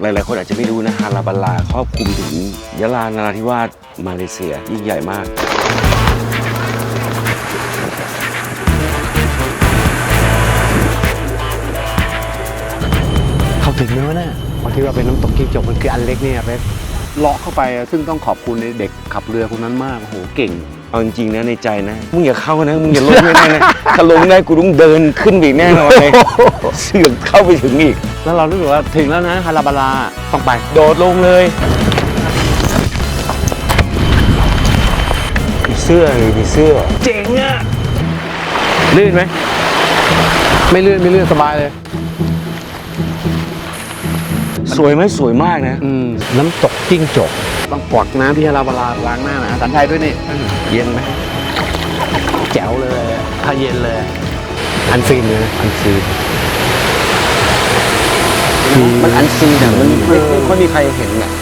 หลายๆ คนอาจจะไม่รู้นะฮาราบาลาครอบคลุมถึงยะลานาราธิวาสมาเลเซียยิ่งใหญ่มากเข้าถึงไหมวะเนี่ยพอที่ว่าเป็นน้ำตกกิ้งจกมันคืออันเล็กเนี่ยเป๊กเลาะเข้าไปอะซึ่งต้องขอบคุณเด็กขับเรือคนนั้นมากโอ้โหเก่งเอาจริงๆนะในใจนะมึงอย่าเข้านะมึงอย่าลงไม่ได้นะถ้าลงได้กูต้องเดินขึ้นไปอีกแน่นอนเลยเสือกเข้าไปถึงอีก แล้วเรารู้สึกว่าถึงแล้วนะฮาราบาลาต้องไป โดดลงเลยมีเสื้อเลยมีเสื้อ เจ๋งอะลื่นไหม ไม่ลื่นไม่ลื่นสบายเลย สวยไหมสวยมากนะ อืม น้ำตกจิ้งจก ต้องกวักน้ำที่ฮาราบาลาล้างหน้านะสันไทยด้วยนี่ เย็นไหมแจ๋วเลยถ้าเย็นเลย อันซีนเลยนะอันซีน มันอันซีนอะมันไม่ไม่ค่อยมีใครเห็นอะ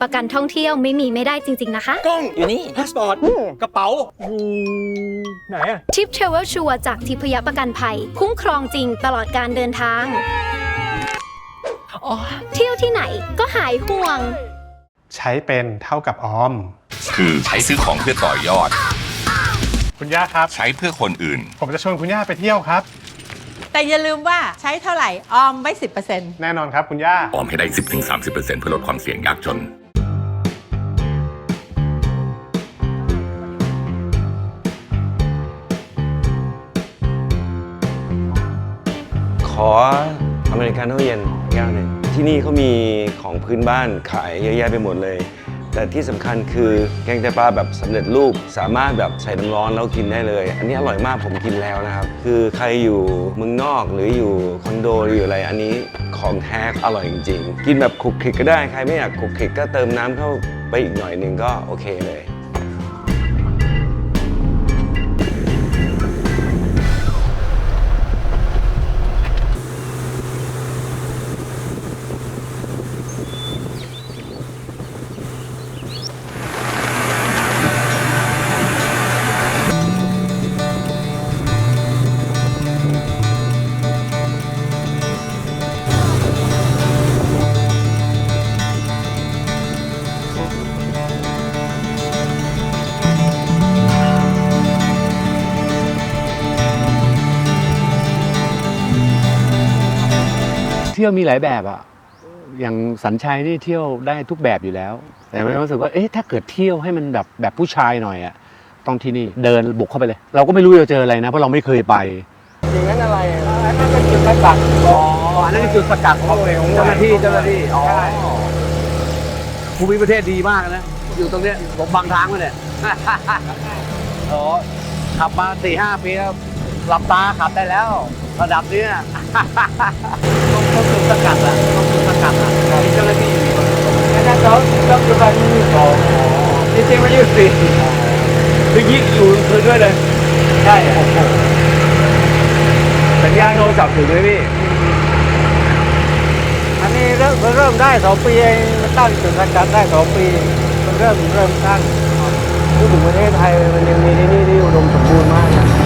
ประกันท่องเที่ยวไม่มีไม่ได้จริง ๆ นะคะ กล้องอยู่นี่พาสปอร์ตกระเป๋าไหนอะทิปเทรเวลชัวร์จากทิพยประกันภัย คุ้มครองจริงตลอดการเดินทาง เที่ยวที่ไหนก็หายห่วง ใช้เป็นเท่ากับออม คือใช้ซื้อของเพื่อต่อยอด คุณย่าครับ ใช้เพื่อคนอื่น ผมจะชวนคุณย่าไปเที่ยวครับ แต่อย่าลืมว่าใช้เท่าไหร่ ออมไว้10%แน่นอนครับคุณย่า ออมให้ได้ 10-30%เพื่อลดความเสี่ยงยากจน ขออเมริกาโน่เย็นแก้วหนึ่งที่นี่เขามีของพื้นบ้านขายเยอะแยะไปหมดเลย แต่ที่สำคัญคือแกงไตปลาแบบสำเร็จรูปสามารถแบบใส่น้ำร้อนแล้วกินได้เลย อันนี้อร่อยมากผมกินแล้วนะครับ คือใครอยู่เมืองนอกหรืออยู่คอนโดหรืออยู่อะไรอันนี้ของแท้อร่อยจริง ๆ กินแบบคลุกคลิกก็ได้ใครไม่อยากคลุกคลิกก็เติมน้ำเข้าไปอีกหน่อยหนึ่งก็โอเคเลย ที่ยวมีหลายแบบอะอย่างสัญชัยนี่เที่ยวได้ทุกแบบอยู่แล้ว แต่ไม่รู้สึกว่าเอ๊ะถ้าเกิดเที่ยวให้มันแบบแบบผู้ชายหน่อยอะต้องที่นี่เดินบุกเข้าไปเลย เราก็ไม่รู้จะเจออะไรนะ เพราะเราไม่เคยไปอย่างนั้นอะไรอันนั้นเป็นจุดสกัดอ๋ออันนั้นคือจุดสกัดของเจ้าหน้าที่เจ้าหน้าที่อ๋อภูมิประเทศดีมากนะอยู่ตรงเนี้ยผมบังทางไว้เนี่ยอ๋อขับมาสี่ห้าปีแล้วหลับตาขับได้แล้ว ระดับเนี้ยต้องต้องจุดสกัดอะต้องจุดสกัดอะมีเจ้าหน้าที่อยู่อันนั้นเขาต้องจุดสกัดที่สองจริงๆมันอยู่สี่คือยิงอยู่คืนด้วยเลย ใช่สัญญาณโทรศัพท์ถึงไหมพี่ อันนี้เริ่มเริ่มได้สองปีเองมันตั้งจุดสกัดได้สองปีมันเริ่มเริ่มตั้งพูดถึงประเทศไทยมันยังมีที่นี่ที่อุดมสมบูรณ์มากนะ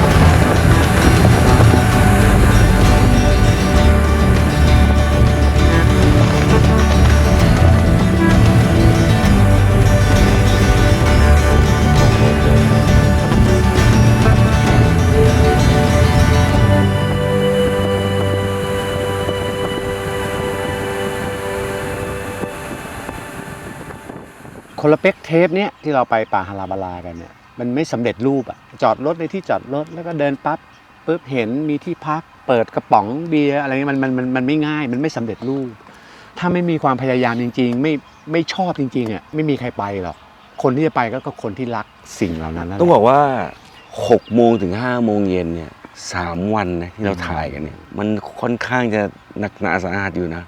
คนละเป็กเทปเนี้ยที่เราไปป่าฮาราบาลากันเนี่ยมันไม่สำเร็จรูปอะจอดรถในที่จอดรถแล้วก็เดินปั๊บปุ๊บเห็นมีที่พัก เปิดกระป๋องเบียร์อะไรเงี้ยมันมันมันมันไม่ง่าย มันไม่สำเร็จรูป ถ้าไม่มีความพยายามจริง ๆ ไม่ไม่ชอบจริงๆอะไม่มีใครไปหรอกคนที่จะไปก็ก็คนที่รักสิ่งเหล่านั้นต้องบอกว่า6โมงถึง5โมงเย็นเนี่ยสามวันนะที่เราถ่ายกันเนี่ยมันค่อนข้างจะหนักหนาสาหัสอยู่นะ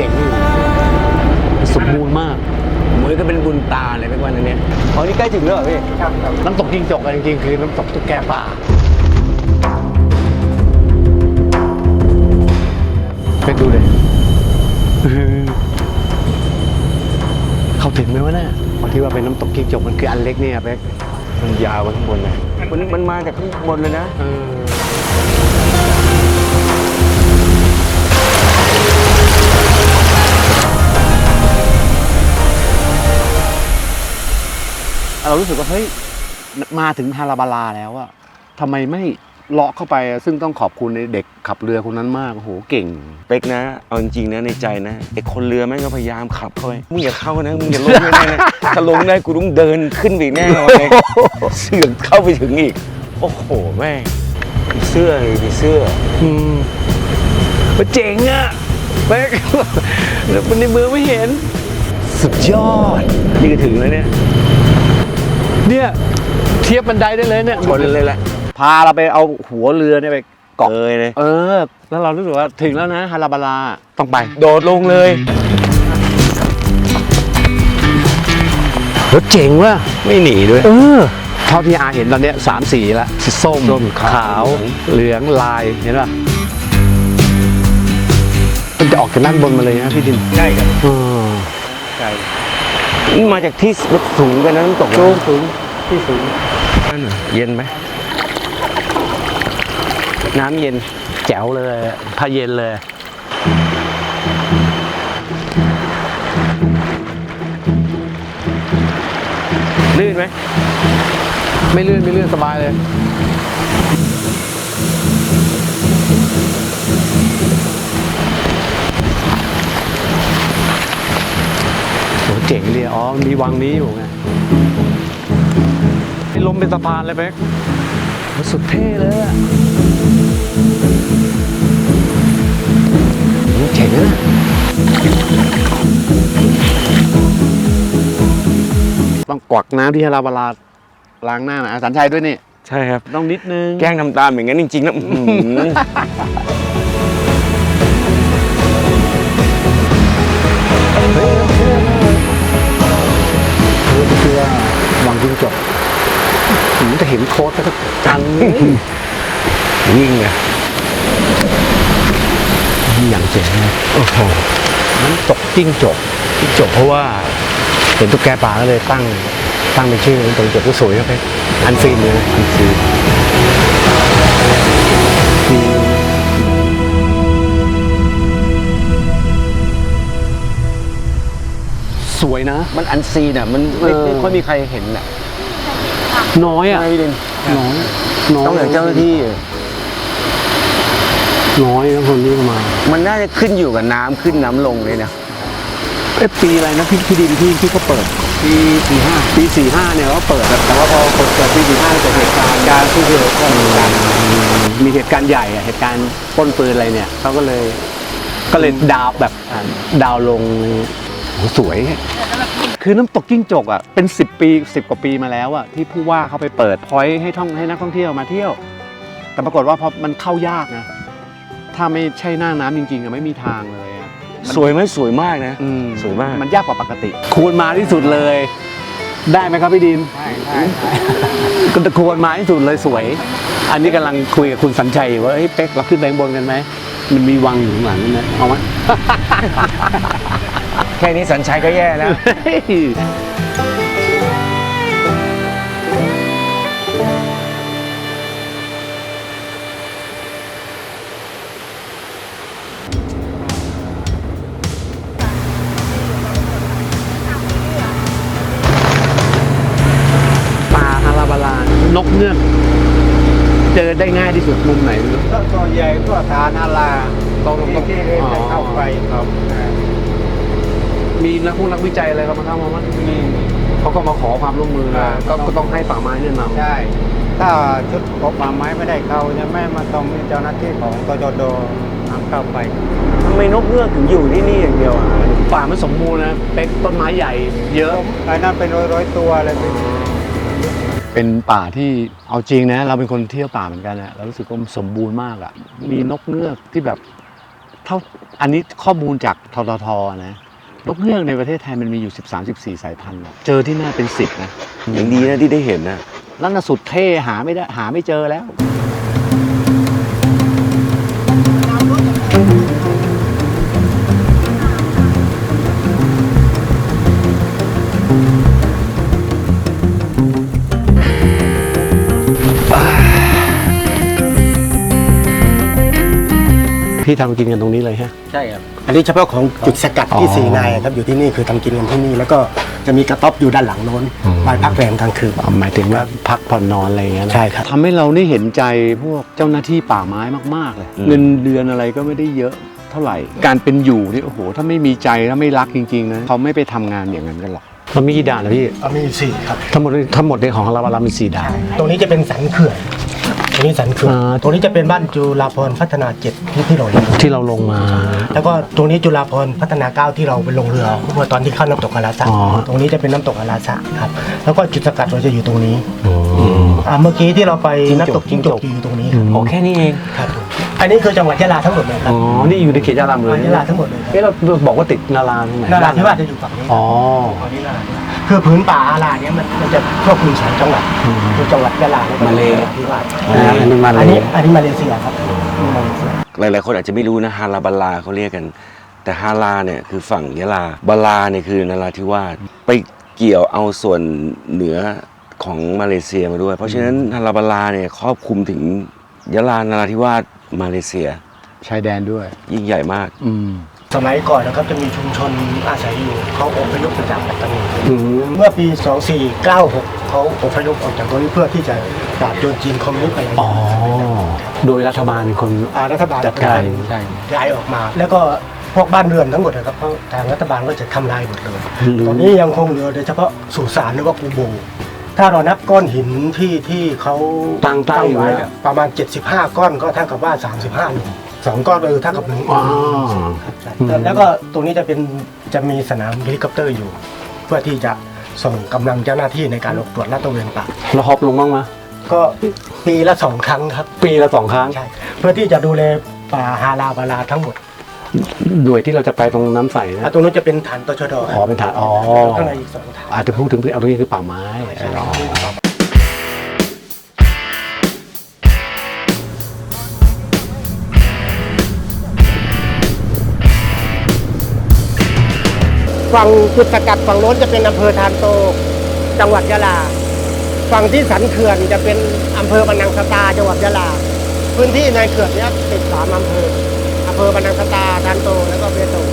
จ๋งอยู่สมบูรณ์มากเหมือนก็เป็นบุญตาเลยเป็นวันนี้อ๋อนี่ใกล้ถึงแล้วเหรอพี่น้ำตกจิงจกอะจริงๆคือน้ำตกตุ๊กแกป่าไปดูเลยเขาถึงไหมวะเนี่ยพอที่ว่าเป็นน้ำตกกิ้งจกมันคืออันเล็กเนี่ยเป๊กมันยาวไปข้างบนเลยมันมันมาจากข้างบนเลยนะ เรารู้สึกว่าเฮ้ยมาถึงฮาราบาลาแล้วอะทำไมไม่เลาะเข้าไปอะซึ่งต้องขอบคุณในเด็กขับเรือคนนั้นมากโอ้โหเก่ง เป๊กนะเอาจริงๆนะในใจนะไอ้คนเรือแม่งก็พยายามขับเข้าไปมึงอย่าเข้านะมึงอย่าลงไม่ได้นะถ้าลงได้กูต้องเดินขึ้นไปอีกแน่นอนเลยเสือกเข้าไปถึงอีก โอ้โหแม่งมีเสื้อเลยมีเสื้ออืมมันเจ๋งอะเป๊กแล้วมันในมือไม่เห็น สุดยอดนี่ก็ถึงแล้วเนี่ย เนี่ยเทียบบันไดได้เลยเนี่ยชนเลยแหละพาเราไปเอาหัวเรือเนี่ยไปเกาะเอยเลยเออ แล้วเรารู้สึกว่าถึงแล้วนะฮาราบาลาต้องไป โดดลงเลยรถเจ๋งว่ะไม่หนีด้วย เออเท่าที่อาเห็นตอนเนี้ยสามสีละส้มส้มขาวขาวเหลืองลายเห็นป่ะมันจะออกจากด้านบนมาเลยนะพี่ดินใช่ครับเออใช่นี่ มาจากที่สูงกันนะน้ำตกนะสูงสูงที่สูงนั่นน่ะเย็นไหมน้ำเย็นแจ๋วเลยพาเย็นเลยลื่นไหมไม่ลื่นไม่ลื่นสบายเลย เจ๋งเลยอ๋อมีวังนี้อยู่ไงไอ้ลมเป็นสะพานเลยเป๊กโหสุดเท่เลยอะโหเจ๋งนะต้องกวักน้ำที่ฮาราบาลาล้างหน้าหนะอาสันชัยด้วยนี่ ใช่ครับ ต้องนิดนึง แกล้งทำตามอย่างนั้นจริงๆแล้ว อื้อหือเพื่อวังจิ้งจบผมจะเห็นโค้ดก็จะจันวิ่งไงนี่อย่างเจ๋งเโอ้โหน้ำตกจิ้งจกจิ้งจกเพราะว่าเห็นตุ๊กแกป่าก็เลยตั้งตั้งเป็นชื่อน้ำตกจิ้งจกก็สวยครับเป๊กอันซีนเลยนะอันซีน สวยนะ มันอันซีนอะมันไม่เออไม่ค่อยมีใครเห็นอะน้อยอะใช่พี่ดินน้อยน้อยต้องเหลือเจ้าหน้าที่อะน้อยนะคนที่มา มันน่าจะขึ้นอยู่กับน้ำขึ้นน้ำลงเลยนะเอ้ยปีอะไรนะพี่พี่ดินที่ที่เขาเปิดปีสี่ห้าปีสี่ห้าเนี่ยเขาเปิดอะแต่ว่าพอเปิดเปิดปีสี่ห้าเกิดเหตุการณ์การที่เกิดก็เหตุการณ์มีเหตุการณ์ใหญ่อะเหตุการณ์ปล้นปืนอะไรเนี่ยเขาก็เลย ก็เลยดาวแบบดาวลง โหสวย คือน้ำตกจิ้งจกอะเป็น 10 ปี 10 กว่าปีมาแล้วอะที่ผู้ว่าเขาไปเปิดพอยต์ให้ท่องให้นักท่องเที่ยวมาเที่ยว แต่ปรากฏว่าพอมันเข้ายากนะถ้าไม่ใช่หน้าน้ำจริงๆอะไม่มีทางเลยอะสวยไหมสวยมากนะ อืสวยมาก มันยากกว่าปกติ ควรมาที่สุดเลย ได้ไหมครับพี่ดินได้ได้ก็ควรมาที่สุดเลยสวย อันนี้กำลังคุยกับคุณสัญชัยอยู่ว่าเฮ้ยเป๊กเราขึ้นไปข้างบนกันไหมมันมีวังอยู่ข้างหลังนั่นนะเอาไหม แค่นี้สัญชัยก็แย่แล้วป่าฮาราบาลานกเงือกเจอได้ง่ายที่สุดมุมไหนไม่รู้ก็ตัวใหญ่ก็ฐานอาลาต้องต้องที่ที่จะเข้าไปครับ มีนักพวกนักวิจัยอะไรเขามาเข้ามามั้ยมีเขาก็มาขอความร่วมมือนะอ่าก็ก็ต้องให้ป่าไม้เนี่ยนำใช่ถ้าชุดกบป่าไม้ไม่ได้เข้าจะไม่มาต้องมีเจ้าหน้าที่ของตจดนำเข้าไปทำไมนกเงือกถึงอยู่ที่นี่อย่างเดียวอะป่ามันสมบูรณ์นะเป็กต้นไม้ใหญ่ เยอะไอ้นั่นเป็นร้อยร้อยๆตัวเลยพี่เป็นป่าที่เอาจริงนะ เราเป็นคนเที่ยวป่าเหมือนกันนะเรารู้สึกว่ามันสมบูรณ์มากอะ่ะมีนกเงือกที่แบบเท่าอันนี้ข้อมูลจากทททนะ นกเงือกในประเทศไทยมันมีอยู่ 13 14 สายพันธุ์นะเจอที่น่าเป็นสิบนะอย่างดีนะที่ได้เห็นนะนั่นน่ะสุดเท่หาไม่ได้หาไม่เจอแล้ว พี่ทำกินกันตรงนี้เลยฮะ ใช่ครับ อันนี้เฉพาะของจุดสกัดที่อ๋อสีนายครับอยู่ที่นี่คือทำกินกันที่นี่ แล้วก็จะมีกระต๊อบอยู่ด้านหลังโน้นไปพักแรมกลางคืนหมายถึงว่าพักผ่อนนอนอะไรอย่างเงี้ยนะใช่ครับ ทำให้เราได้เห็นใจพวกเจ้าหน้าที่ป่าไม้มาก ๆ เลยอืมเงินเดือนอะไรก็ไม่ได้เยอะเท่าไหร่ การเป็นอยู่นี่โอ้โห ถ้าไม่มีใจถ้าไม่รักจริง ๆ นะเขาไม่ไปทำงานอย่างนั้นกันหรอก เรามีกี่ด่านนะพี่ เอามีสี่ครับ ทั้งหมดทั้งหมดในของเราเรามีสี่ด่าน ตรงนี้จะเป็นสันเขื่อนต รงนี้สันเขื่อนอ่า ตรงนี้จะเป็นบ้านจุฬาพรณ์พัฒนาเจ็ดที่ที่เราอยู่ที่เราลงมา แล้วก็ตรงนี้จุฬาพรณ์พัฒนาเก้าที่เราไปลงเรือเมื่อตอนที่เข้าน้ำตกอาราสะอ๋อ ตรงนี้จะเป็นน้ำตกอาราสะครับแล้วก็จุดสกัดเราจะอยู่ตรงนี้อ่าเมื่อกี้ที่เราไปน้ำตกจิ้งจกอยู่ตรงนี้ครับโอแค่นี้เอง ครับผมอันนี้คือจังหวัดยะลาทั้งหมดเลยครับอ๋อ นี่อยู่ในเขตยะลาเลยยะลาทั้งหมดเลยครับเอ๊ะเราบอกว่าติดนาราตรงไหนนาราธิวาสจะอยู่ฝั่งนี้อ๋อ ฝั่งนี้นาราธิวาส คือพื้นป่าอาราเนี่ยมันมันจะครอบคลุมสองจังหวัดคือจังหวัดยะลาและก็มาเลนราธิวาสอ่าอันนี้มาเลอันนี้อันนี้มาเลเซียครับมาเลเซียหลายๆคนอาจจะไม่รู้นะฮาราบาลาเขาเรียกกัน แต่ฮาราเนี่ยคือฝั่งยะลาบาลาเนี่ยคือนราธิวาสไปเกี่ยวเอาส่วนเหนือของมาเลเซียมาด้วย เพราะฉะนั้นฮาราบาลาเนี่ยครอบคลุมถึงยะลานราธิวาสมาเลเซีย ชายแดนด้วยยิ่งใหญ่มาก อืม สมัยก่อนนะครับจะมีชุมชนอาศัยอยู่เขาอพยพมาจากปัตตานีอืมเมื่อปี 2496 เขาอพยพออกจากตรงนี้เพื่อที่จะปราบโจรจีนคอมมิวนิสต์อะไรอย่างอ๋อเงี้ยโดยรัฐบาลเป็นคนอ่ารัฐบาลจัดการใช่ย้ายออกมา แล้วก็พวกบ้านเรือนทั้งหมดนะครับเพราะทางรัฐบาลก็จะทำลายหมดเลยตอนนี้ยังคงเหลือโดยเฉพาะสุสานหรือว่ากูโบถ้าเรานับก้อนหินที่ที่เขาตั้งตั้งอยู่ไว้เนี่ยประมาณ 75 ก้อนก็เท่ากับว่า 35หลุม สองก้อนเลยเท่ากับหนึ่งอ๋อ ครับแล้วก็ตรงนี้จะเป็นจะมีสนามเฮลิคอปเตอร์อยู่ เพื่อที่จะส่งกำลังเจ้าหน้าที่ในการออกตรวจลาดตระเวนป่าเราฮอปลงบ้างไหมก็ปีละสองครั้งครับปีละสองครั้ง ใช่เพื่อที่จะดูแลป่าฮาราบาลาทั้งหมดหน่วยที่เราจะไปตรงน้ำใสอะนะตรงนู้นจะเป็นฐานตชดอ๋อเป็นฐานอ๋อ ข้างในอีกสองฐานอาจจะพูดถึงเอาตรงนี้คือป่าไม้อ๋อ ฝั่งจุดสกัดฝั่งโน้นจะเป็นอำเภอทานโต จังหวัดยะลา ฝั่งที่สันเขื่อนจะเป็นอำเภอบรรนังสตาจังหวัดยะลา พื้นที่ในเขื่อนเนี้ยติดสามอำเภออำเภอบรรนังสตาทานโตแล้วก็เบตง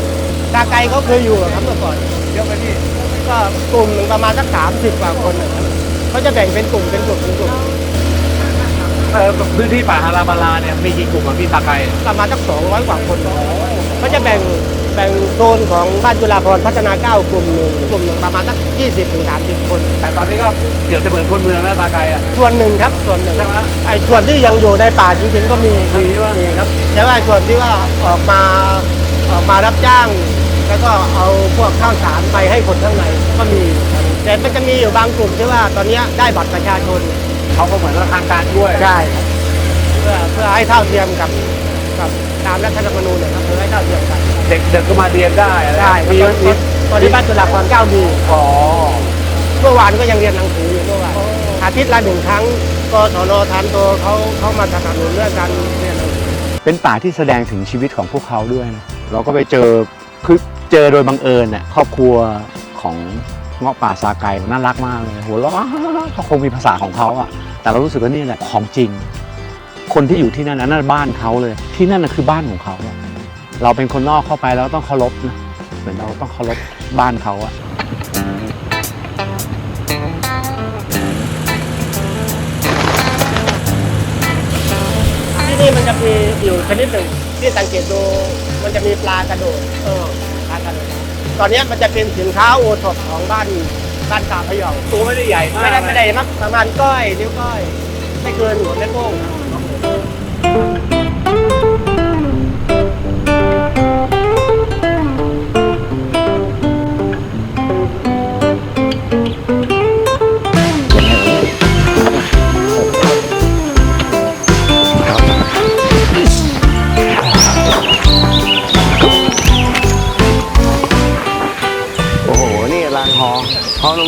ตาไกลเขาเคยอยู่เหรอครับเมื่อก่อนเยอะไหมพี่ก็กลุ่มหนึ่งประมาณสักสามสิบกว่าคนนะครับเขาจะแบ่งเป็นกลุ่มเป็นกลุ่มเป็นกลุ่มพื้นที่ป่าฮาราบาลาเนี่ยมีกี่กลุ่มอะพี่ตาไกประมาณสักสองร้อยกว่าคนเขาจะแบ่ง แบ่งโซนของบ้านจุฬาพรณ์พัฒนาเก้ากลุ่มหนึ่งกลุ่มหนึ่งประมาณสักยี่สิบถึงสามสิบคน แต่ตอนนี้ก็เดี๋ยวจะเหมือนคนเมืองนะตาไกอะ ส่วนหนึ่งครับส่วนหนึ่งไอ้ส่วนที่ยังอยู่ในป่าจริงๆก็มีครับมีว่ามีครับแต่ว่าส่วนที่ว่าออกมาออกมารับจ้าง แล้วก็เอาพวกข้าวสารไปให้คนข้างในก็มีครับแต่มันจะมีอยู่บางกลุ่มที่ว่าตอนเนี้ยได้บัตรประชาชนเขาก็เหมือนทางการด้วย ใช่ครับเพื่อเพื่อให้เท่าเทียมกับ กับตามรัฐธรรมนูญนะครับเพื่อให้เท่าเทียมกันเด็กเด็กก็มาเรียนได้อะไรได้มีมีมีตอนนี้บ้านจุฬาภรณ์เก้ามีอ๋อเมื่อวานก็ยังเรียนหนังสืออยู่เมื่อวานอาทิตย์ละหนึ่งครั้งกศนทันโตเขาเขามาสนับสนุนเรื่องการเรียนหนังสือเป็นป่าที่แสดงถึงชีวิตของพวกเขาด้วยนะเราก็ไปเจอคือเจอโดยบังเอิญน่ะครอบครัวของเงาะป่าซาไก่น่ารักมากเลยหัวเราะเขาคงมีภาษาของเขาอะแต่เรารู้สึกว่านี่แหละของจริง คนที่อยู่ที่นั่นนะนั่นบ้านเขาเลย ที่นั่นน่ะคือบ้านของเขาอะเราเป็นคนนอกเข้าไปแล้วต้องเคารพนะเหมือนเราต้องเคารพบ้านเขาอะที่นี่มันจะมีอยู่ชนิดหนึ่งที่สังเกตดูมันจะมีปลากระโดดเออปลากระโดดตอนเนี้ยมันจะเป็นสินค้าโอท็อปของบ้านบ้านกาพะเยาตัวไม่ได้ใหญ่มากไม่ได้ไม่ได้มากประมาณก้อยนิ้วก้อยไม่เกินหัวแม่โป้ง Thank you.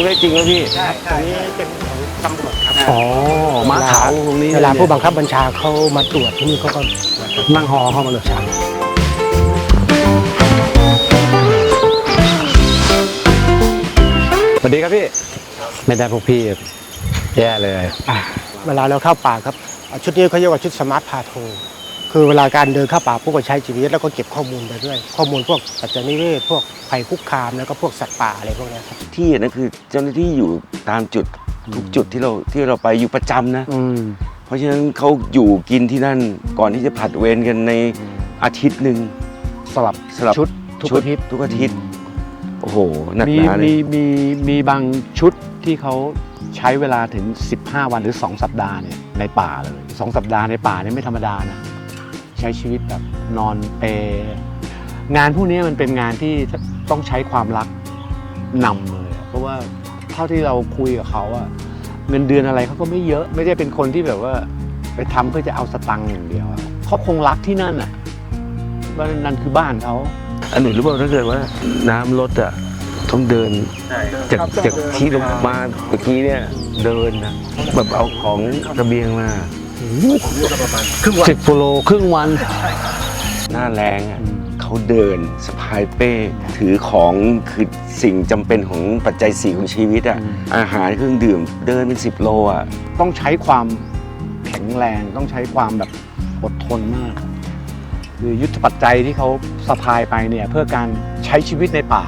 ได้จริงแล้วพี่ใช่อันนี้เป็นของตำรวจครับอ๋อมาขาวตรงนี้เวลาผู้บังคับบัญชาเขามาตรวจที่นี่เขาก็นั่งหอเข้ามาเลยปวัสดีครับพี่ ไม่ได้พวกพี่แย่เลย เวลาเราเข้าป่าครับ ชุดนี้เขาเรียกว่าชุดสมาร์ทพาโท คือเวลาการเดินเข้าป่าพวกก็ใช้ GPS แล้วก็เก็บข้อมูลไปด้วย ข้อมูลพวกปัจจัยนิเวศพวกภัยคุกคามแล้วก็พวกสัตว์ป่าอะไรพวกเนี้ยครับที่เห็นนั่นคือเจ้าหน้าที่อยู่ตามจุดทุกจุดที่เราที่เราไปอยู่ประจำนะอืมเพราะฉะนั้นเขาอยู่กินที่นั่นก่อนที่จะผลัดเวรกันในอาทิตย์หนึ่งสลับสลับชุดทุกชุดอาทิตย์ทุกอาทิตย์โอ้โหหนักมีหนาเลมียมีมีบางชุดที่เขาใช้เวลาถึง 15 วันหรือ 2 สัปดาห์เนี่ยในป่าเลย 2 สัปดาห์ในป่านี่ไม่ธรรมดานะ ใช้ชีวิตแบบนอนเปรงานพวกนี้มันเป็นงานที่ต้องใช้ความรักนำเลยอะเพราะว่าเท่าที่เราคุยกับเขาอะเงินเดือนอะไรเขาก็ไม่เยอะ ไม่ได้เป็นคนที่แบบว่าไปทำเพื่อจะเอาสตังค์อย่างเดียวอะเขาคงรักที่นั่นอะว่านั่นคือบ้านเขาอันหนึ่งรู้ป่าถ้าเกิดว่าน้ำลดอะต้องเดินจากจากที่ลงมาเมื่อกี้เนี่ยเดินนะแบบเอาของเสบียงมา สิบกิโลครึ่งวัน หน้าแรงอะเขาเดินสะพายเป้ ถือของคือสิ่งจำเป็นของปัจจัยสี่ของชีวิตอะอืมอาหารเครื่องดื่มเดินเป็นสิบโลอะต้องใช้ความแข็งแรงต้องใช้ความแบบอดทนมาก คือยุทธปัจจัยที่เขาสะพายไปเนี่ยเพื่อการใช้ชีวิตในป่า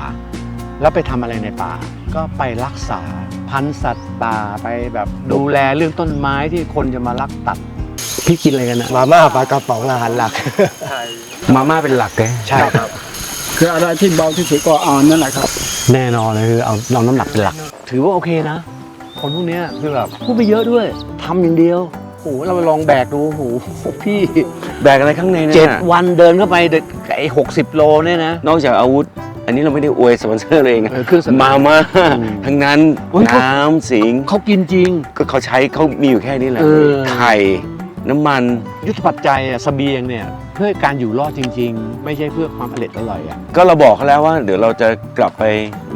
แล้วไปทำอะไรในป่า ก็ไปรักษาพันธุ์สัตว์ป่าไปแบบดูแลเรื่องต้นไม้ที่คนจะมาลักตัด พี่กินอะไรกันนะมาม่าปลากระป๋องอาหารหลักมาม่าเป็นหลักไงใช่ครับ คืออะไรที่เบาที่สุดก็เอานั่นแหละครับ แน่นอนเลยคือเอาเอาน้ำหนักเป็นหลัก ถือว่าโอเคนะ คนพวกเนี้ยคือแบบพูดไปเยอะด้วยทำอย่างเดียวโอ้โหเราไปลองแบกดูโอ้โหพี่แบกอะไรข้างในเนี่เจ็ดยวันเดินเข้าไปเด็กไอ้หกสิบโลเนี่ยนะ นอกจากอาวุธ อันนี้เราไม่ได้อวยสปอนเซอร์เลยเองนะเออเครื่องสำอางมาม่าอืมทั้งนั้นโอ้ยเขาน้ำสิงเขากินจริง ก็เขาใช้เขามีอยู่แค่นี้แหละเออไข่ น้ำมันยุทธปัจจัยอะเสบียงเนี่ยเพื่อการอยู่รอดจริง ๆ ไม่ใช่เพื่อความอร่อยอร่อยอะ ก็เราบอกเขาแล้วว่าเดี๋ยวเราจะกลับไป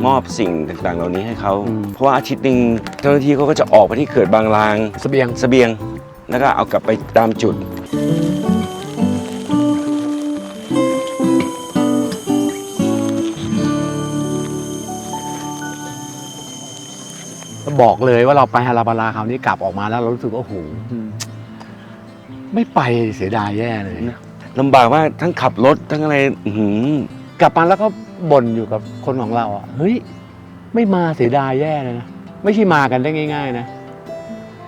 มอบสิ่งต่างๆ เหล่านี้ให้เขา อืม เพราะว่าอาทิตย์หนึ่งเจ้าหน้าที่เขาก็จะออกไปที่เขื่อนบางลางเสบียง เสบียง แล้วก็เอากลับไปตามจุด บอกเลยว่าเราไปฮาราบาลาคราวนี้กลับออกมาแล้วเรารู้สึกว่าโอ้โห ไม่ไปเสียดายแย่เลย ลำบากมากทั้งขับรถทั้งอะไรอื้อหือกลับมาแล้วก็บ่นอยู่กับคนของเราอะเฮ้ยไม่มาเสียดายแย่เลยนะไม่ใช่มากันได้ง่าย ๆ นะ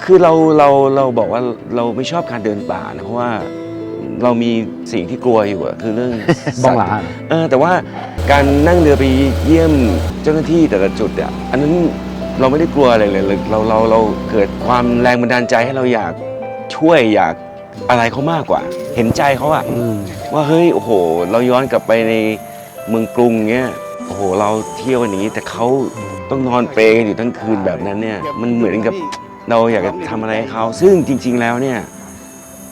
คือเราเราเราบอกว่าเราไม่ชอบการเดินป่านะเพราะว่าเรามีสิ่งที่กลัวอยู่อะคือเรื่องบ้องหลาสัตว์เออแต่ว่าการนั่งเรือไปเยี่ยมเจ้าหน้าที่แต่ละจุดอะอันนั้นเราไม่ได้กลัวอะไรเลยเราเราเราเกิดความแรงบันดาลใจให้เราอยากช่วยอยาก อะไรเขามากกว่า เห็นใจเขาอะอืมว่าเฮ้ยโอ้โห เราย้อนกลับไปในเมืองกรุงเงี้ยโอ้โห เราเที่ยวกันอย่างนี้แต่เขาต้องนอนเปรย์กันอยู่ทั้งคืนแบบนั้นเนี่ย มันเหมือนกับเราอยากจะทำอะไรให้เขาซึ่งจริง ๆแล้วเนี่ย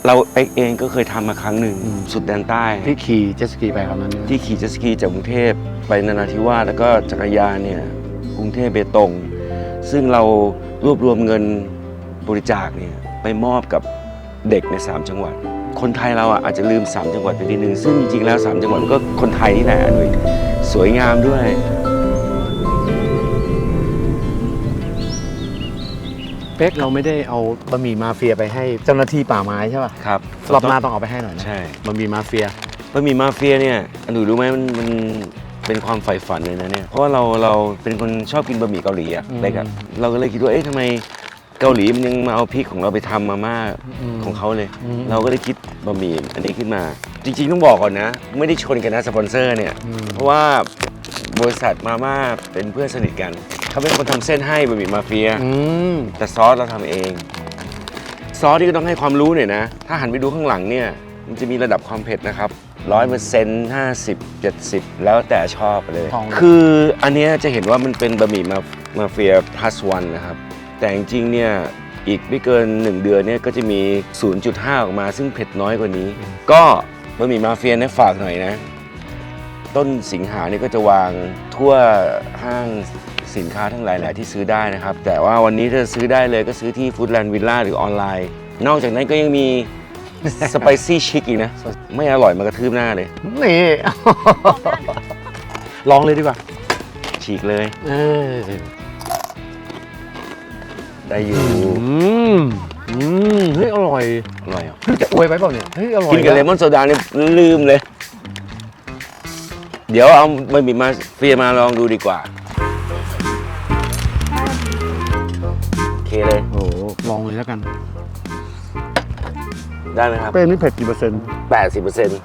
เราเอกเองก็เคยทำมาครั้งหนึ่งอืมสุดแดนใต้ ที่ขี่เจ็ตสกีไปคราวนั้นเนี่ยที่ขี่เจ็ตสกีจากกรุงเทพไปนราธิวาสแล้วก็จักรยานเนี่ยกรุงเทพเบตงซึ่งเรารวบรวมเงินบริจาคเนี่ยไปมอบกับ เด็กใน3จังหวัด คนไทยเราอะอาจจะลืม3จังหวัดไปทีนึงซึ่งจริงๆแล้ว3จังหวัดมันก็คนไทยนี่แหละด้วยสวยงามด้วยเป๊กเราไม่ได้เอาบะหมี่มาเฟียไปให้เจ้าหน้าที่ป่าไม้ใช่ป่ะครับรอบหน้าต้องเอาไปให้หน่อยนะใช่บะหมี่มาเฟียบะหมี่มาเฟียเนี่ยอันหนูรู้ไหมมันมันเป็นความใฝ่ฝันเลยนะเนี่ยเพราะว่าเราเราเป็นคนชอบกินบะหมี่เกาหลีอะอืมเล็กอะเราก็เลยคิดว่าเอ๊ะทำไม เกาหลีมันยังมาเอาพริกของเราไปทำมาม่าอืมของเขาเลย อืม เราก็เลยคิดบะหมี่อันนี้ขึ้นมา จริง ๆ ต้องบอกก่อนนะ ไม่ได้ชนกันนะสปอนเซอร์เนี่ยอืมเพราะว่าบริษัทมาม่าเป็นเพื่อนสนิทกัน เขาเป็นคนทำเส้นให้บะหมี่มาเฟีย อืม แต่ซอสเราทำเอง ซอสที่ก็ต้องให้ความรู้หน่อยนะ ถ้าหันไปดูข้างหลังเนี่ย มันจะมีระดับความเผ็ดนะครับร้อยเปอร์เซ็นต์ห้าสิบเจ็ดสิบแล้วแต่ชอบเลยทอง คืออันเนี้ยจะเห็นว่ามันเป็นบะหมี่มามาเฟีย plus one นะครับ แต่จริงๆเนี่ยอีกไม่เกิน 1 เดือนเนี่ยก็จะมี 0.5 ออกมาซึ่งเผ็ดน้อยกว่านี้ ก็บะหมี่มาเฟียเนี่ยฝากหน่อยนะ ต้นสิงหาเนี่ยก็จะวางทั่วห้างสินค้าทั้งหลายแหละที่ซื้อได้นะครับ แต่ว่าวันนี้ถ้าซื้อได้เลยก็ซื้อที่ Foodland Villa หรือออนไลน์ นอกจากนั้นก็ยังมีสไปซี่ชิคอีกนะ ไม่อร่อยมากระทืบหน้าเลย นี่ ลองเลยดีกว่า ฉีกเลย เออ ได้อยู่อืมอืมเฮ้ยอร่อยอร่อยอะเฮ้ยจะอวยไปเปล่าเนี่ยเฮ้ยอร่อยกินกับเลอะมอนโซดาเนี่ยลืมเลย เดี๋ยวเอาบะหมี่มาเฟียมาลองดูดีกว่าโอเคเลย โอ้โหลองเลยแล้วกันได้ไหมครับเป้นี่เผ็ดกี่เปอร์เซ็นต์80เปอร์เซ็นต์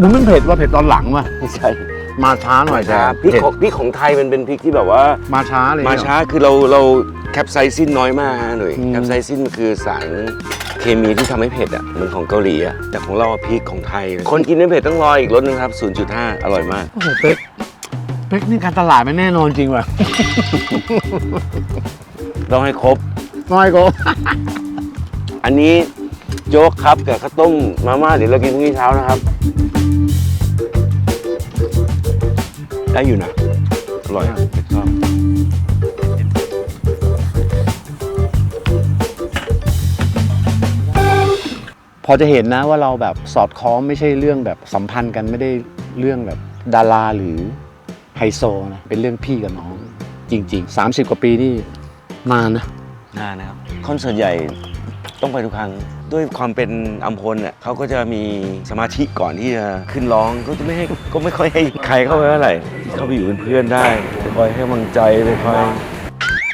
มันไม่เผ็ดว่าเผ็ดตอนหลังว่ะไม่ใช่มาช้าหน่อยแต่พริกเผ็ดของพริกของไทยมันเป็นพริกที่แบบว่า มาช้าเลยมาช้าคือเราเรา แคปไซซินน้อยมากฮะหนุ่ยอืมแคปไซซินคือสารเคมีที่ทำให้เผ็ดอะเหมือนของเกาหลีอะแต่ของเราอะพริกของไทย คนกินไม่เผ็ดต้องรออีกรสหนึงครับ 0.5 อร่อยมากโอ้โหเป๊กเป๊กนี่การตลาดมันแน่นอนจริงว่ะต้องให้ครบน้อยก็อันนี้โจ๊กครับกับข้าวต้มมาม่าเดี๋ยวเรากินพรุ่งนี้เช้านะครับ ได้อยู่นะอร่อยอะชอบ พอจะเห็นนะว่าเราแบบสอดคล้องไม่ใช่เรื่องแบบสัมพันธ์กันไม่ได้เรื่องแบบดาราหรือไฮโซนะเป็นเรื่องพี่กับน้องจริง ๆ 30 กว่าปีนี่นานนะนานนะครับคอนเสิร์ตใหญ่ต้องไปทุกครั้งด้วยความเป็นอัมพลเนี่ยเขาก็จะมีสมาธิก่อนที่จะขึ้นร้องก็จะไม่ให้ก็ไม่ค่อยให้ใครเข้าไปเท่าไหร่เข้าไปอยู่เป็นเพื่อนได้คอยให้กำลังใจไปคอย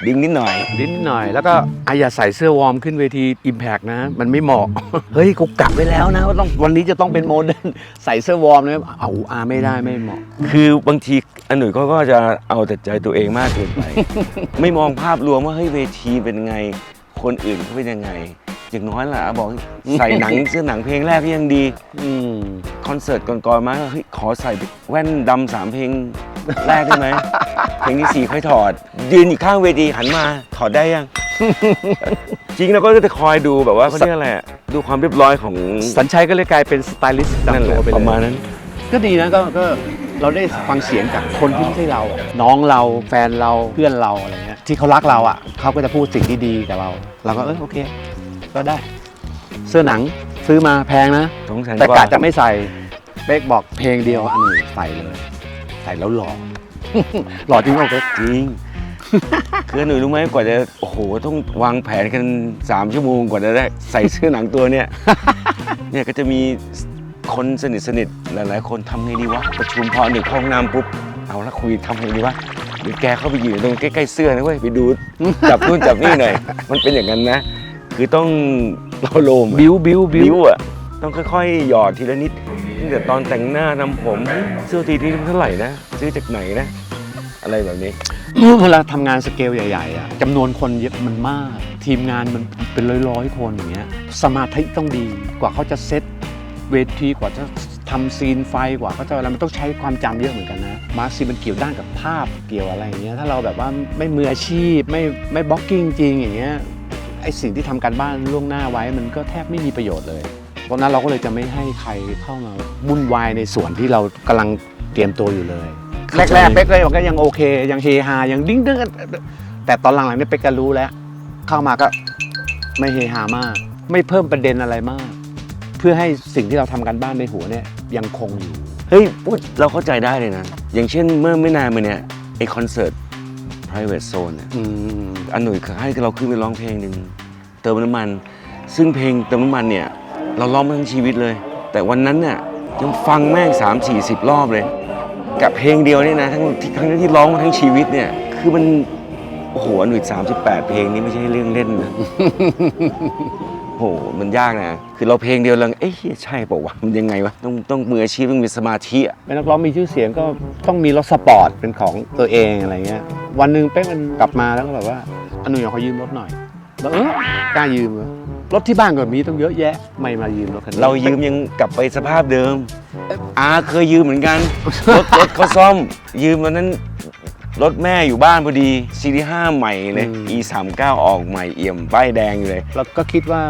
ดิ้งนิดหน่อย นิดหน่อย แล้วก็อาอย่าใส่เสื้อวอร์มขึ้นเวที Impact นะ มันไม่เหมาะ เฮ้ยกูกลับไว้แล้วนะว่าต้องวันนี้จะต้องเป็นโมเดิร์นใส่เสื้อวอร์มนะเอาอาไม่ได้ไม่เหมาะ คือบางทีอันหนุ่ยเขาก็จะเอาแต่ใจตัวเองมากเกินไป ไม่มองภาพรวมว่าเฮ้ยเวทีเป็นไง คนอื่นเขาเป็นยังไง อย่างน้อยล่ะบอกใส่หนังเสื้อหนังเพลงแรกก็ยังดี อืม คอนเสิร์ตก่อนๆมาเฮ้ยขอใส่แว่นดำสามเพลง แรกได้ไหมเพลงที่สี่ค่อยถอด ยืนอีกข้างเวทีหันมาถอดได้ยัง จริงเราก็จะคอยดูแบบว่าเขาเรียกอะไรอะดูความเรียบร้อยของสัญชัยก็เลยกลายเป็นสไตลิสต์นั่นแหละไปเลยประมาณนั้น ก็ดีนะก็ก็เราได้ฟังเสียงจากคนที่ไม่ใช่เราอะน้องเราแฟนเราเพื่อนเราอะไรเงี้ยที่เขารักเราอะเขาก็จะพูดสิ่งที่ดีกับเรา เราก็เออโอเค ก็ได้ เสื้อหนังซื้อมาแพงนะสองแสนแต่กว่ากะจะไม่ใส่เป๊กบอกเพลงเดียวอันนี้ใส่เลยใส่แล้วหล่อ หล่อจริงโอเป๊กจริง คือหนูรู้ไหมกว่าจะโอ้โหต้องวางแผนกัน3ชั่วโมงกว่าจะได้ใส่เสื้อหนังตัวเนี้ยเนี่ยก็จะมีคนสนิทสนิทๆหลายๆ คนทำไงดีวะประชุมพอหนึ่งเข้าห้องน้ำปุ๊บเอาละคุยทำไงดีวะเดี๋ยวแกเข้าไปยืนตรงใกล้ๆเสื้อนะเว้ยไปดูจับนู่นจับนี่หน่อยมันเป็นอย่างนั้นนะ คือต้องเราโลมอะบิวบิวบิบิ้ววอะต้องค่อยๆ หยอดทีละนิดตั้ง แต่ตอนแต่งหน้าทำผมเสื้อทีนี้เท่าไหร่นะซื้อจากไหนนะ อะไรแบบนี้เวลาทำงานสเกลใหญ่ๆอะจำนวนคนเยอะมันมาก ทีมงานมันเป็นร้อยๆคนอย่างเงี้ยสมาธิต้องดีกว่าเขาจะเซตเวทีกว่าจะทำซีนไฟกว่าเขาจะอะไรมันต้องใช้ความจำเยอะเหมือนกันนะมาร์ซีมันเกี่ยวด้านกับภาพเกี่ยวอะไรอย่างเงี้ยถ้าเราแบบว่าไม่มืออาชีพไม่ไม่บล็อกกิ้งจริงอย่างเงี้ยไอสิ่งที่ทำการบ้านล่วงหน้าไว้มันก็แทบไม่มีประโยชน์เลย เพราะฉะนั้นเราก็เลยจะไม่ให้ใครเข้ามาวุ่นวายในส่วนที่เรากำลังเตรียมตัวอยู่เลยแรกๆเป๊กเลยมันก็ยังโอเค ยังเฮฮายังดิ้งดึงแต่ตอนหลังๆเนี่ยเป๊กก็รู้แล้ว เข้ามาก็ไม่เฮฮามาก ไม่เพิ่มประเด็นอะไรมาก เพื่อให้สิ่งที่เราทำกันบ้านในหัวเนี่ยยังคงอยู่ เฮ้ยพูดเราเข้าใจได้เลยนะ อย่างเช่นเมื่อไม่นานมาเนี้ยไอคอนเสิร์ต private zone เนี่ยอืมอันหนุ่ยให้เราขึ้นไปร้องเพลงหนึ่งเติมน้ำมัน ซึ่งเพลงเติมน้ำมันเนี่ย เราร้องมาทั้งชีวิตเลย แต่วันนั้นเนี่ยยังฟังแม่งสามสี่สิบรอบเลย กับเพลงเดียวเนี่ยนะทั้งที่ทั้งที่ร้องมาทั้งชีวิตเนี่ย คือมันโอ้โหหนุ่ยสามสิบแปดเพลงนี้ไม่ใช่เรื่องเล่นนะ โหมันยากนะ คือเราเพลงเดียวเราเอ๊ะใช่เปล่าวะมันยังไงวะต้องต้องมืออาชีพต้องมีสมาธิอะเป็นนักร้องมีชื่อเสียงก็ต้องมีรถสปอร์ตเป็นของตัวเองอะไรเงี้ย วันหนึ่งเป๊กมันกลับมาแล้วก็แบบว่าอนหนุ่ยขอยืมรถหน่อยแล้วเออกล้ายืมเหรอ รถที่บ้านก็มีต้องเยอะแยะ ไม่มายืมรถคันนี้เรายืมยังกลับไปสภาพเดิม อาเคยยืมเหมือนกัน รถรถเขาซ่อม ยืมตอนนั้นรถแม่อยู่บ้านพอดี CD5 ใหม่เลย E 3 9ออกใหม่เอี่ยมป้ายแดงอยู่เลยเราก็คิดว่า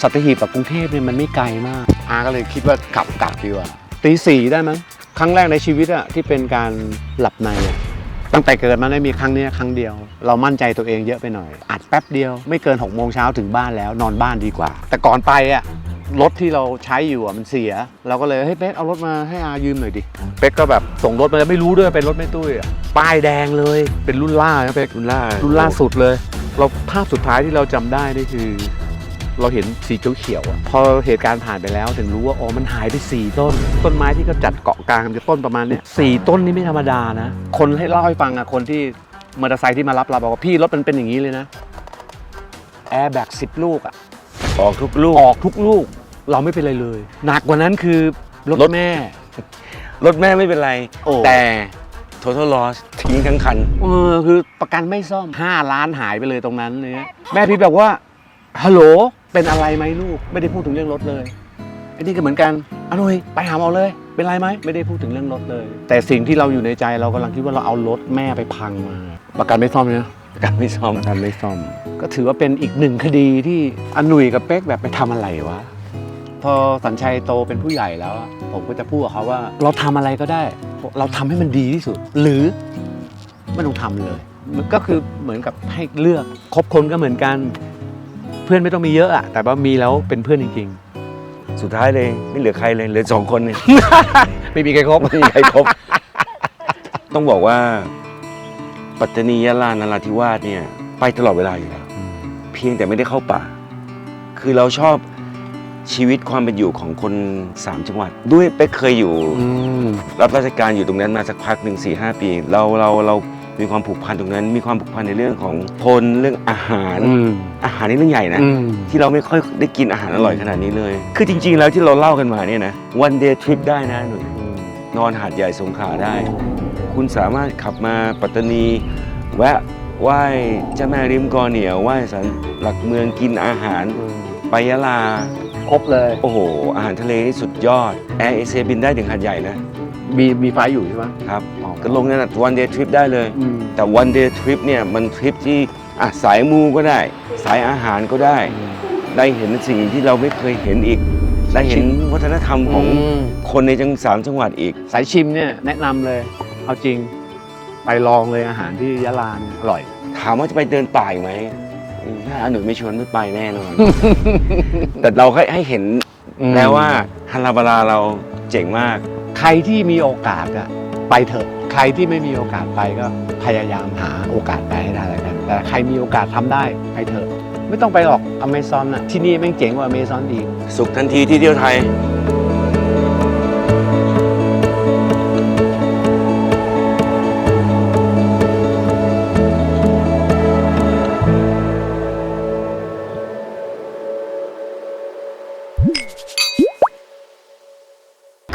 สัตหีบกับกรุงเทพเนี่ยมันไม่ไกลมาก อาก็เลยคิดว่ากลับกลับดีกว่าตีสี่ได้มั้งครั้งแรกในชีวิตอะที่เป็นการหลับในอะ ตั้งแต่เกิดมาได้มีครั้งเนี้ยครั้งเดียว เรามั่นใจตัวเองเยอะไปหน่อย อัดแป๊บเดียวไม่เกิน6กโมงเช้าถึงบ้านแล้วนอนบ้านดีกว่า แต่ก่อนไปอะรถที่เราใช้อยู่อะมันเสีย เราก็เลยเฮ้ยเป๊กเอารถมาให้อายืมหน่อยดิเป๊กก็แบบส่งรถมาไม่รู้ด้วยเป็นรถไม่ตุ้ยอะป้ายแดงเลย เป็นรุ่นล่านะเป๊กรุ่นล่ารุ่นล่าสุดเลย เราภาพสุดท้ายที่เราจำได้นี่คือ เราเห็นสีเขียวๆอะพอเหตุการณ์ผ่านไปแล้ว ถึงรู้ว่าอ๋อมันหายไปสี่ต้น ต้นไม้ที่เขาจัดเกาะกลางจะต้นประมาณเนี้ยสี่ต้นนี่ไม่ธรรมดานะ คนให้เล่าให้ฟังอะคนที่มอเตอร์ไซค์ที่มารับเราบอกว่าพี่รถมันเป็นอย่างนี้เลยนะแอร์แบ็กสิบลูกอะออกทุกลูกออกทุกลูก เราไม่เป็นไรเลย หนักกว่านั้นคือรถรถแม่ รถแม่ไม่เป็นไร โอ้ แต่ total loss ทิ้งทั้งคัน เออคือประกันไม่ซ่อม 5 ล้านหายไปเลยตรงนั้นเนี่ยแม่พี่แบบว่า ฮัลโหล เป็นอะไรไหมลูก ไม่ได้พูดถึงเรื่องรถเลยไอ้นี่ก็เหมือนกันอนุยไปหาหมอเลย เป็นไรไหมไม่ได้พูดถึงเรื่องรถเลย แต่สิ่งที่เราอยู่ในใจเรากำลังคิดว่าเราเอารถแม่ไปพังมา ประกันไม่ซ่อมเนี่ยประกันไม่ซ่อม ประกันไม่ซ่อม ก็ถือว่าเป็นอีกหนึ่งคดีที่อนุยกับเป๊กแบบไปทำอะไรวะ พอสัญชัยโตเป็นผู้ใหญ่แล้วอะผมก็จะพูดกับเขาว่า เราทำอะไรก็ได้ เราทำให้มันดีที่สุด หรือไม่ต้องทำเลย มันก็คือเหมือนกับให้เลือกคบคนก็เหมือนกัน เพื่อนไม่ต้องมีเยอะอะแต่ว่ามีแล้วเป็นเพื่อนจริง สุดท้ายเลยไม่เหลือใครเลยเหลือสองคนเนี่ย ๆ ไม่มีใครครบ ไม่มีใครครบ ต้องบอกว่า ปัตตานียะลานราธิวาสเนี่ย ไปตลอดเวลาอยู่แล้ว เพียงแต่ไม่ได้เข้าป่า คือเราชอบชีวิตความเป็นอยู่ของคนสามจังหวัด ด้วยเป๊กเคยอยู่ อืมรับราชการอยู่ตรงนั้นมาสักพักหนึ่งสี่ห้าปี เราเราเรา มีความผูกพันตรงนั้น มีความผูกพันในเรื่องของพลเรื่องอาหารอืมอาหารนี่เรื่องใหญ่นะ อืม ที่เราไม่ค่อยได้กินอาหารอร่อยขนาดนี้เลย คือจริง ๆ แล้วที่เราเล่ากันมาเนี่ยนะ one day trip ได้นะหนูนอนหาดใหญ่สงขลาได้ คุณสามารถขับมาปัตตานี แวะไหว้เจ้าแม่ริมกอเหนียวไหว้สันหลักเมืองกินอาหารไปยะลา ครบเลย โอ้โห อาหารทะเลนี่สุดยอดแอร์เอเชียบินได้ถึงหาดใหญ่นะ มีมีไฟล์อยู่ใช่ไหมครับก็ลงนั่นนะ one day trip ได้เลยอืมแต่ one day trip เนี่ยมันทริปที่อะสายมูก็ได้ สายอาหารก็ได้ ได้เห็นสิ่งที่เราไม่เคยเห็นอีก ได้เห็นวัฒนธรรมของมคนในจังสามจังหวัดอีก สายชิมเนี่ยแนะนำเลย เอาจริงไปลองเลยอาหารที่ยะลาเนี่ยอร่อย ถามว่าจะไปเดินป่าอีกไหมถ้าหนูไม่ชวนไม่ไปแน่นอน แต่เราให้ให้เห็นอืมแล้วว่าฮันลาบาลาเราเจ๋งมาก ใครที่มีโอกาสอะไปเถอะ ใครที่ไม่มีโอกาสไปก็พยายามหาโอกาสไปให้ได้แล้วกันแต่ใครมีโอกาสทำได้ไปเถอะ ไม่ต้องไปหรอกอเมซอนอะที่นี่แม่งเจ๋งกว่าอเมซอนอีกสุขทันทีที่เที่ยวไทย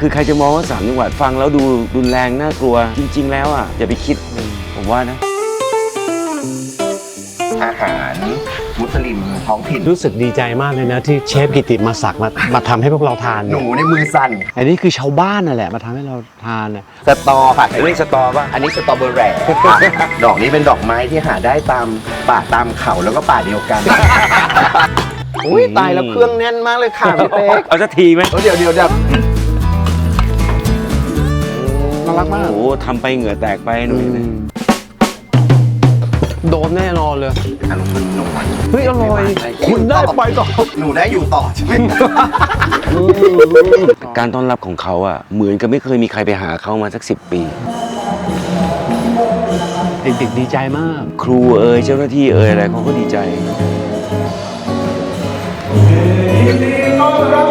คือใครจะมองว่าสามจังหวัดฟังแล้วดูรุนแรงน่ากลัว จริง ๆ แล้วอะอย่าไปคิดผมว่านะ อาหารมุสลิมท้องถิ่นรู้สึกดีใจมากเลยนะที่เชฟกิติมาศักดิ์มามาทำให้พวกเราทานหนูในมือสั่นอันนี้คือชาวบ้านนั่นแหละมาทำให้เราทานน่ะสตอค่ะไอ้เรื่องสตอป่ะอันนี้สตอเบอร์แร่ ดอกนี้เป็นดอกไม้ที่หาได้ตามป่าตามเขาแล้วก็ป่าเดียวกันอุ้ยตายแล้วเครื่องแน่นมากเลยค่ะพี่เป๊กเอาสักทีไหม เดี๋ยวเดี๋ยวเดี๋ยวน่า รักมาก โอ้โหทำไปเหงื่อแตกไปหนูนี่โดนแน่นอนเลย อารมณ์มันหนุ่มเฮ้ยอร่อยคุณได้ไปต่อ หนูได้อยู่ต่อใช่ไหมการต้อนรับของเขาอะ เหมือนกับไม่เคยมีใครไปหาเขามาสักสิปี เด็กๆดีใจมาก ครูเอ่ยเจ้าหน้าที่เอ่ยอะไรเขาก็ดีใจยินดีต้อนรับ